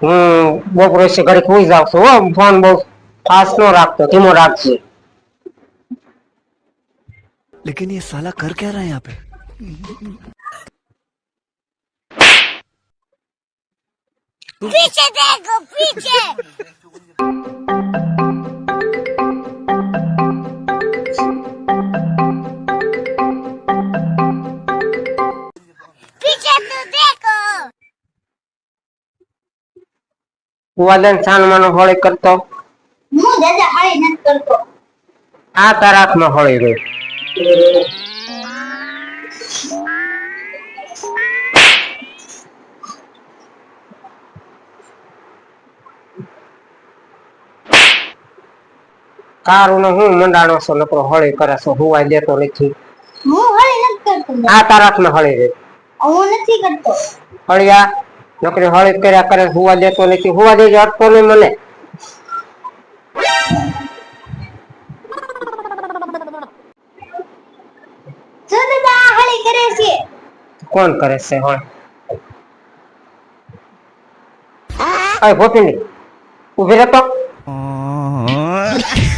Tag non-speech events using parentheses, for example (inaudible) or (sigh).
હું બપોરે છે ઘડી ખુઈ જાઉં છું હો ફોન બહુ ફાસ્ટ નો રાખતો ધીમો રાખજે लेकिन ये साला कर क्या रहा है यहाँ पे पीछे देखो पीछे पीछे तो देखो કુવાદન છાનમાનો હોળી કરતો. હું દાદા હાળી નથી કરતો. આ તારા હાથમાં હોળી રહી તારું ને હું મંડાણો છો નકરો હોળી કરે છો હુવાય લેતો નથી. હું હાળી નથી કરતો. આ તારા હાથમાં હોળી રે હું નથી કરતો. હળિયા નોકરી હળી કર્યા કરે હોવા દેતો નથી. હોવા દેજો અટકો નહીં મને. આ હાળી કરે છે. કોણ કરે છે હોય? આ ગોપીની ઊભી રહેતો. (laughs)